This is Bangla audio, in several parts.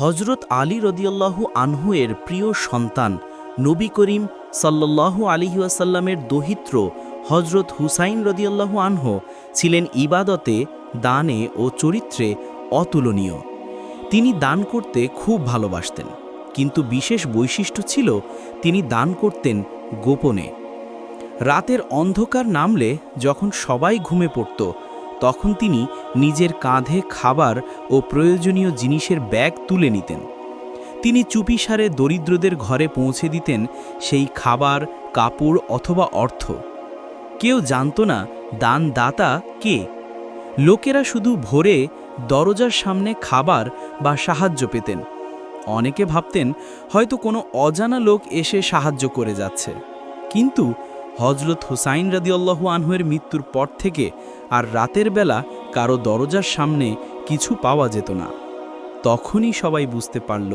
হজরত আলী রদিয়াল্লাহু আনহু এর প্রিয় সন্তান নবী করিম সাল্লাল্লাহু আলিহি ওয়াসাল্লামের দহিত্র হজরত হুসাইন রদিয়াল্লাহু আনহু ছিলেন ইবাদতে, দানে ও চরিত্রে অতুলনীয়। তিনি দান করতে খুব ভালোবাসতেন, কিন্তু বিশেষ বৈশিষ্ট্য ছিল তিনি দান করতেন গোপনে। রাতের অন্ধকার নামলে যখন সবাই ঘুমে পড়ত তখন তিনি নিজের কাঁধে খাবার ও প্রয়োজনীয় জিনিসের ব্যাগ তুলে নিতেন। তিনি চুপিসারে দরিদ্রদের ঘরে পৌঁছে দিতেন সেই খাবার, কাপড় অথবা অর্থ। কেউ জানত না দানদাতা কে। লোকেরা শুধু ভোরে দরজার সামনে খাবার বা সাহায্য পেতেন। অনেকে ভাবতেন, হয়তো কোনো অজানা লোক এসে সাহায্য করে যাচ্ছে। কিন্তু হজরত হুসাইন রাদিউল্লাহু আনহুয়ের মৃত্যুর পর থেকে আর রাতের বেলা কারও দরজার সামনে কিছু পাওয়া যেত না। তখনই সবাই বুঝতে পারল,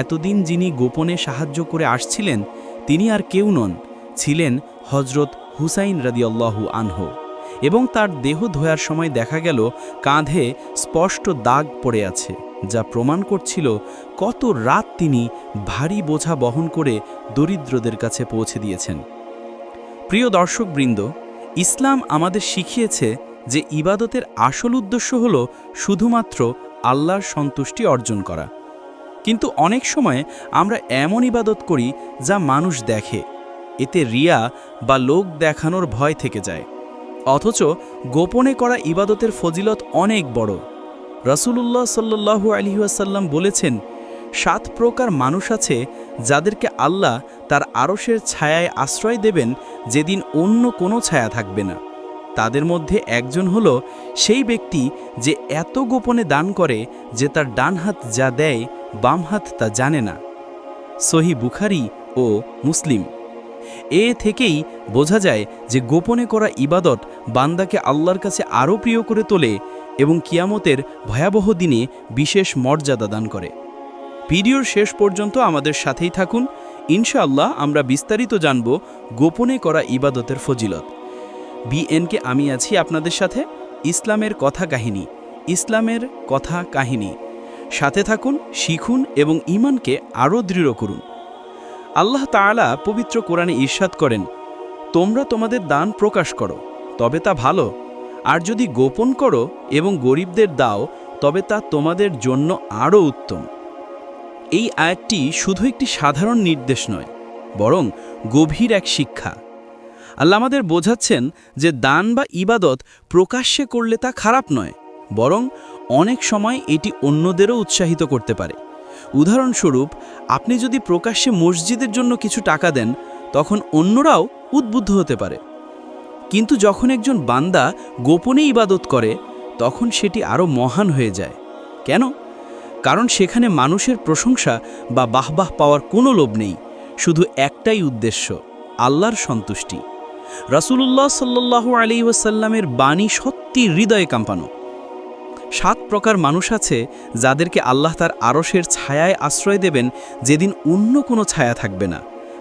এতদিন যিনি গোপনে সাহায্য করে আসছিলেন, তিনি আর কেউ নন, ছিলেন হজরত হুসাইন রাদিউল্লাহু আনহু। এবং তার দেহ ধোয়ার সময় দেখা গেল, কাঁধে স্পষ্ট দাগ পড়ে আছে, যা প্রমাণ করছিল কত রাত তিনি ভারী বোঝা বহন করে দরিদ্রদের কাছে পৌঁছে দিয়েছেন। প্রিয় দর্শকবৃন্দ, ইসলাম আমাদের শিখিয়েছে যে ইবাদতের আসল উদ্দেশ্য হল শুধুমাত্র আল্লাহর সন্তুষ্টি অর্জন করা। কিন্তু অনেক সময় আমরা এমন ইবাদত করি যা মানুষ দেখে। এতে রিয়া বা লোক দেখানোর ভয় থেকে যায়। অথচ গোপনে করা ইবাদতের ফজিলত অনেক বড়। রসুলুল্লাহ সাল্লু আলহিউসাল্লাম বলেছেন, সাত প্রকার মানুষ আছে যাদেরকে আল্লাহ তার আরশের ছায়ায় আশ্রয় দেবেন যেদিন অন্য কোনো ছায়া থাকবে না। তাদের মধ্যে একজন হল সেই ব্যক্তি যে এত গোপনে দান করে যে তার ডান হাত যা দেয়, বাম হাত তা জানে না। সহি বুখারি ও মুসলিম। এ থেকেই বোঝা যায় যে গোপনে করা ইবাদত বান্দাকে আল্লাহর কাছে আরও প্রিয় করে তোলে এবং কিয়ামতের ভয়াবহ দিনে বিশেষ মর্যাদা দান করে। ভিডিওর শেষ পর্যন্ত আমাদের সাথেই থাকুন। ইনশাআল্লাহ আমরা বিস্তারিত জানব গোপনে করা ইবাদতের ফজিলত। বিএনকে আমি আছি আপনাদের সাথে ইসলামের কথা কাহিনী, ইসলামের কথা কাহিনী। সাথে থাকুন, শিখুন এবং ইমানকে আরও দৃঢ় করুন। আল্লাহ তাআলা পবিত্র কোরআনে ঈর্ষাদ করেন, তোমরা তোমাদের দান প্রকাশ করো, তবে তা ভালো। আর যদি গোপন করো এবং গরিবদের দাও, তবে তা তোমাদের জন্য আরও উত্তম। এই আয়াতটি শুধু একটি সাধারণ নির্দেশ নয়, বরং গভীর এক শিক্ষা। আল্লাহ আমাদের বোঝাচ্ছেন যে দান বা ইবাদত প্রকাশ্যে করলে তা খারাপ নয়, বরং অনেক সময় এটি অন্যদেরও উৎসাহিত করতে পারে। উদাহরণস্বরূপ, আপনি যদি প্রকাশ্যে মসজিদের জন্য কিছু টাকা দেন, তখন অন্যরাও উদ্বুদ্ধ হতে পারে। কিন্তু যখন একজন বান্দা গোপনে ইবাদত করে, তখন সেটি আরও মহান হয়ে যায়। কেন? কারণ সেখানে মানুষের প্রশংসা বা বাহবাহ পাওয়ার কোনো লোভ নেই, শুধু একটাই উদ্দেশ্য, আল্লাহর সন্তুষ্টি। রাসুলুল্লাহ সাল্লু আলি ওয়াসাল্লামের বাণী সত্যি হৃদয়ে কাঁপানো। সাত প্রকার মানুষ আছে যাদেরকে আল্লাহ তার আরশের ছায়ায় আশ্রয় দেবেন যেদিন অন্য কোনো ছায়া থাকবে না।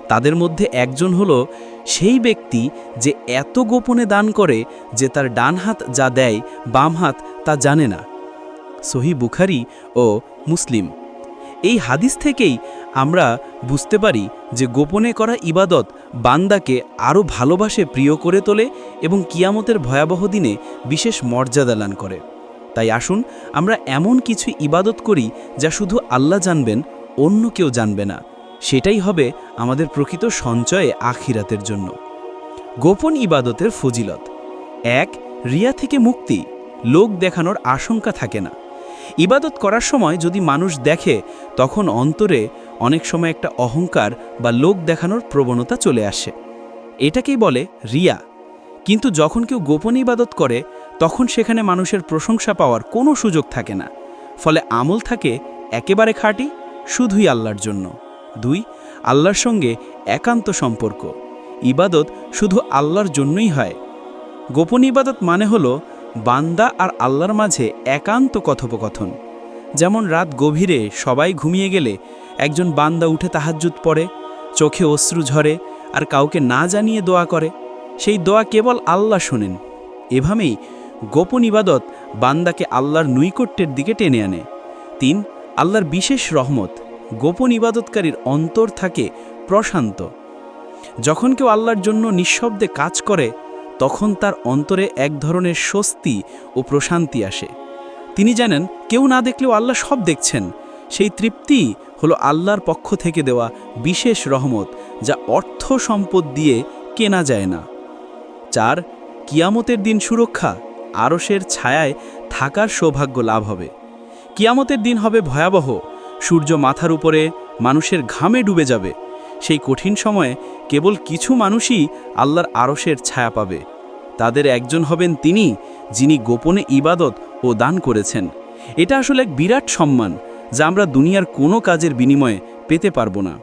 তাদের মধ্যে একজন হল সেই ব্যক্তি যে এত গোপনে দান করে যে তার ডান হাত যা দেয়, বাম হাত তা জানে না। সহি বুখারি ও মুসলিম। এই হাদিস থেকেই আমরা বুঝতে পারি যে গোপনে করা ইবাদত বান্দাকে আরও ভালোবাসে, প্রিয় করে তোলে এবং কিয়ামতের ভয়াবহ দিনে বিশেষ মর্যাদা দান করে। তাই আসুন, আমরা এমন কিছু ইবাদত করি যা শুধু আল্লাহ জানবেন, অন্য কেউ জানবে না। সেটাই হবে আমাদের প্রকৃত সঞ্চয়ে আখিরাতের জন্য। গোপন ইবাদতের ফজিলত। এক, রিয়া থেকে মুক্তি। লোক দেখানোর আশঙ্কা থাকে না। ইবাদত করার সময় যদি মানুষ দেখে, তখন অন্তরে অনেক সময় একটা অহংকার বা লোক দেখানোর প্রবণতা চলে আসে। এটাকেই বলে রিয়া। কিন্তু যখন কেউ গোপন ইবাদত করে, তখন সেখানে মানুষের প্রশংসা পাওয়ার কোনো সুযোগ থাকে না। ফলে আমল থাকে একেবারে খাঁটি, শুধুই আল্লাহর জন্য। দুই, আল্লাহর সঙ্গে একান্ত সম্পর্ক। ইবাদত শুধু আল্লাহর জন্যই হয়। গোপন ইবাদত মানে হলো বান্দা আর আল্লাহর মাঝে একান্ত কথোপকথন। যেমন রাত গভীরে সবাই ঘুমিয়ে গেলে একজন বান্দা উঠে তাহাজ্জুদ পড়ে, চোখে অশ্রু ঝরে আর কাউকে না জানিয়ে দোয়া করে। সেই দোয়া কেবল আল্লাহ শোনেন। এভাবেই গোপন ইবাদত বান্দাকে আল্লাহর নৈকট্যের দিকে টেনে আনে। তিন, আল্লাহর বিশেষ রহমত, গোপন ইবাদতকারীর অন্তর থাকে প্রশান্ত। যখন কেউ আল্লাহর জন্য নিঃশব্দে কাজ করে তখন তার অন্তরে এক ধরনের স্বস্তি ও প্রশান্তি আসে। তিনি জানেন, কেউ না দেখলেও আল্লাহ সব দেখছেন। সেই তৃপ্তি হলো আল্লাহর পক্ষ থেকে দেওয়া বিশেষ রহমত, যা অর্থ সম্পদ দিয়ে কেনা যায় না। চার, কিয়ামতের দিন সুরক্ষা আরসের ছায়ায় থাকার সৌভাগ্য লাভ হবে। কিয়ামতের দিন হবে ভয়াবহ, সূর্য মাথার উপরে মানুষের ঘামে ডুবে যাবে। সেই কঠিন সময়ে কেবল কিছু মানুষই আল্লাহর আরশের ছায়া পাবে। তাদের একজন হবেন তিনি, যিনি গোপনে ইবাদত ও দান করেছেন। এটা আসলে এক বিরাট সম্মান, যা আমরা দুনিয়ার কোনো কাজের বিনিময়ে পেতে পারব না।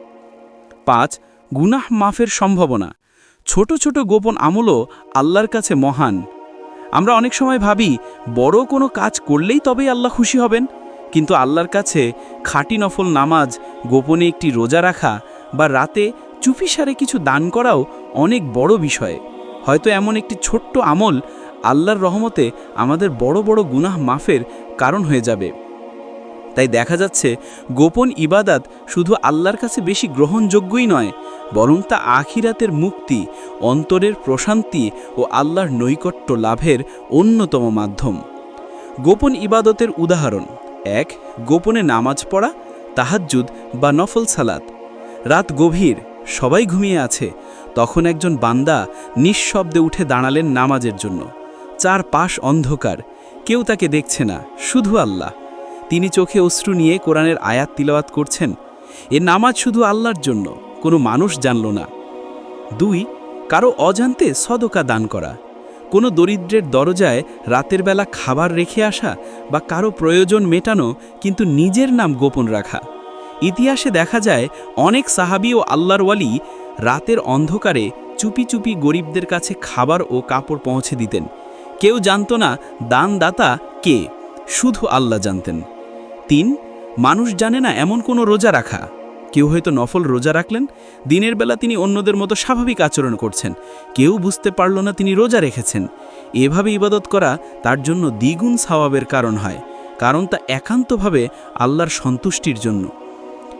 পাঁচ, গুনাহ মাফের সম্ভাবনা। ছোট ছোট গোপন আমলও আল্লাহর কাছে মহান। আমরা অনেক সময় ভাবি, বড় কোনো কাজ করলেই তবেই আল্লাহ খুশি হবেন। কিন্তু আল্লাহর কাছে খাঁটি নফল নামাজ, গোপনে একটি রোজা রাখা বা রাতে চুপিসারে কিছু দান করাও অনেক বড় বিষয়। হয়তো এমন একটি ছোট্ট আমল আল্লাহর রহমতে আমাদের বড় বড় গুনাহ মাফের কারণ হয়ে যাবে। তাই দেখা যাচ্ছে, গোপন ইবাদাত শুধু আল্লাহর কাছে বেশি গ্রহণযোগ্যই নয়, বরং তা আখিরাতের মুক্তি, অন্তরের প্রশান্তি ও আল্লাহর নৈকট্য লাভের অন্যতম মাধ্যম। গোপন ইবাদতের উদাহরণ, এক, গোপনে নামাজ পড়া, তাহাজ্জুদ বা নফল সালাত। রাত গভীর, সবাই ঘুমিয়ে আছে। তখন একজন বান্দা নিঃশব্দে উঠে দাঁড়ালেন নামাজের জন্য। চার পাশ অন্ধকার, কেউ তাকে দেখছে না, শুধু আল্লাহ। তিনি চোখে অশ্রু নিয়ে কোরআনের আয়াত তিলাওয়াত করছেন, এ নামাজ শুধু আল্লাহর জন্য, কোনো মানুষ জানল না। দুই, কারও অজান্তে সদকা দান করা। কোনো দরিদ্রের দরজায় রাতের বেলা খাবার রেখে আসা বা কারও প্রয়োজন মেটানো, কিন্তু নিজের নাম গোপন রাখা। ইতিহাসে দেখা যায়, অনেক সাহাবি ও আল্লাহর ওয়ালি রাতের অন্ধকারে চুপি চুপি গরিবদের কাছে খাবার ও কাপড় পৌঁছে দিতেন। কেউ জানত না দানদাতা কে, শুধু আল্লাহ জানতেন। তিন, মানুষ জানে না এমন কোনো রোজা রাখা। কেউ হয়তো নফল রোজা রাখলেন, দিনের বেলা তিনি অন্যদের মতো স্বাভাবিক আচরণ করছেন। কেউ বুঝতে পারল না তিনি রোজা রেখেছেন। এভাবে ইবাদত করা তার জন্য দ্বিগুণ স্বভাবের কারণ হয়, কারণ তা একান্তভাবে আল্লাহর সন্তুষ্টির জন্য।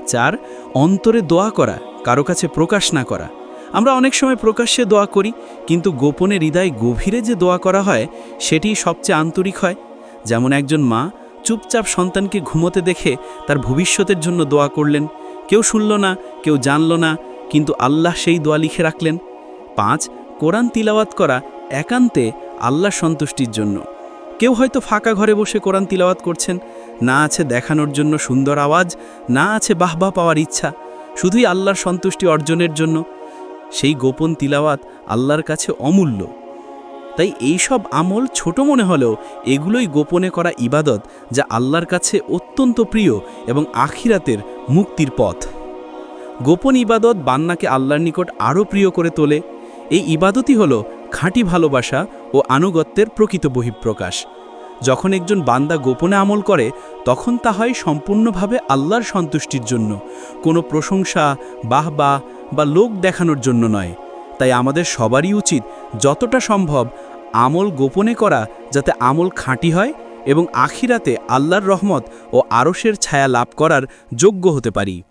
চার, অন্তরে দোয়া করা, কারও কাছে প্রকাশ না করা। আমরা অনেক সময় প্রকাশ্যে দোয়া করি, কিন্তু গোপনে হৃদয় গভীরে যে দোয়া করা হয়, সেটি সবচেয়ে আন্তরিক হয়। যেমন একজন মা চুপচাপ সন্তানকে ঘুমোতে দেখে তার ভবিষ্যতের জন্য দোয়া করলেন। কেউ শুনল না, কেউ জানল না, কিন্তু আল্লাহ সেই দোয়া লিখে রাখলেন। পাঁচ, কোরআন তিলাওয়াত করা একান্তে আল্লাহ সন্তুষ্টির জন্য। কেউ হয়তো ফাঁকা ঘরে বসে কোরআন তিলাওয়াত করছেন না আছে দেখানোর জন্য সুন্দর আওয়াজ, না আছে বাহবা পাওয়ার ইচ্ছা, শুধুই আল্লাহর সন্তুষ্টি অর্জনের জন্য। সেই গোপন তিলাওয়াত আল্লাহর কাছে অমূল্য। তাই এই সব আমল ছোট মনে হলেও এগুলোই গোপনে করা ইবাদত যা আল্লাহর কাছে অত্যন্ত প্রিয় এবং আখিরাতের মুক্তির পথ। গোপন ইবাদত বান্নাকে আল্লাহর নিকট আরও প্রিয় করে তোলে। এই ইবাদতই হল খাঁটি ভালোবাসা ও আনুগত্যের প্রকৃত বহিঃপ্রকাশ। যখন একজন বান্দা গোপনে আমল করে, তখন তা হয় সম্পূর্ণভাবে আল্লাহর সন্তুষ্টির জন্য। কোনো প্রশংসা, বাহবা বা লোক দেখানোর জন্য নয়। তাই আমাদের সবারই উচিত যতটা সম্ভব আমল গোপনে করা যাতে আমল খাঁটি হয় এবং আখিরাতে আল্লাহর রহমত ও আরশের ছায়া লাভ করার যোগ্য হতে পারি।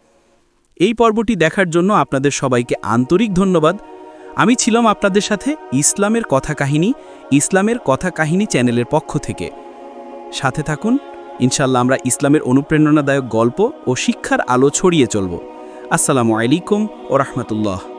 এই পর্বটি দেখার জন্য আপনাদের সবাইকে আন্তরিক ধন্যবাদ। আমি ছিলাম আপনাদের সাথে ইসলামের কথা কাহিনী ইসলামের কথা কাহিনী চ্যানেলের পক্ষ থেকে। সাথে থাকুন ইনশাল্লাহ আমরা ইসলামের অনুপ্রেরণাদায়ক গল্প ও শিক্ষার আলো ছড়িয়ে চলব। আসসালামু আলাইকুম ও রহমতুল্লাহ।